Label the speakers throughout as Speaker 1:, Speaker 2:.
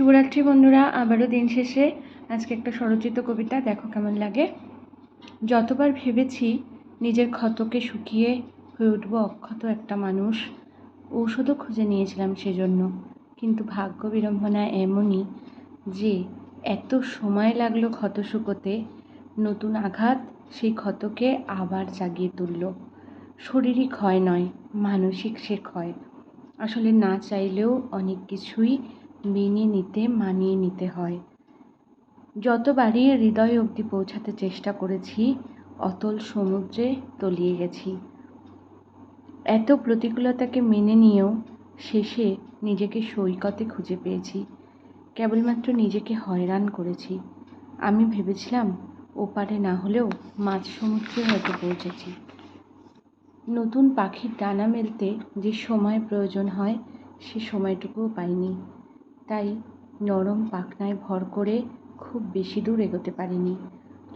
Speaker 1: শুভরাত্রি বন্ধুরা, আবারও দিন শেষে। আজকে একটা স্বরচিত কবিতা, দেখো কেমন লাগে। যতবার ভেবেছি নিজের ক্ষতকে শুকিয়ে হয়ে উঠবো, অক্ষত একটা মানুষ, ঔষধও খুঁজে নিয়েছিলাম সেজন্য। কিন্তু ভাগ্য বিড়ম্বনা এমনই যে, এত সময় লাগল ক্ষত শুকোতে, নতুন আঘাত সেই ক্ষতকে আবার জাগিয়ে তুলল। শরীরই ক্ষয় নয়, মানসিক সে ক্ষয়। আসলে না চাইলেও অনেক কিছুই মেনে নিতে, মানিয়ে নিতে হয়। যতবারই হৃদয় অবধি পৌঁছাতে চেষ্টা করেছি, অতল সমুদ্রে তলিয়ে গেছি। এত প্রতিকূলতাকে মেনে নিয়েও শেষে নিজেকে সৈকতে খুঁজে পেয়েছি। কেবলমাত্র নিজেকে হয়রান করেছি। আমি ভেবেছিলাম, ওপারে না হলেও মাঝ সমুদ্রে হয়তো পৌঁছেছি। নতুন পাখির ডানা মেলতে যে সময় প্রয়োজন হয়, সে সময়টুকুও পাইনি। তাই নরম পাখনায় ভর করে খুব বেশি দূর এগোতে পারিনি।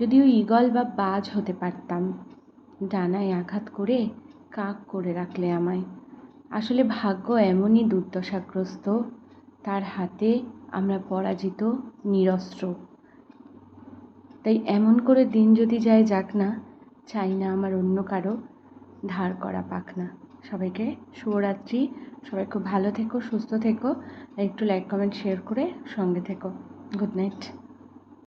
Speaker 1: যদিও ঈগল বা বাজ হতে পারতাম। ডানায় আঘাত করে কাক করে রাখলে আমায়। আসলে ভাগ্য এমনই দুর্দশাগ্রস্ত। তার হাতে আমরা পরাজিত, নিরস্ত্র। তাই এমন করে দিন যদি যায় যাক না, চাই না আমার অন্য কারও ধার করা পাখনা। সবাইকে শুভরাত্রি। সবাই খুব ভালো থেকো, সুস্থ থেকো। একটু লাইক কমেন্ট শেয়ার করে সঙ্গে থেকো। Good night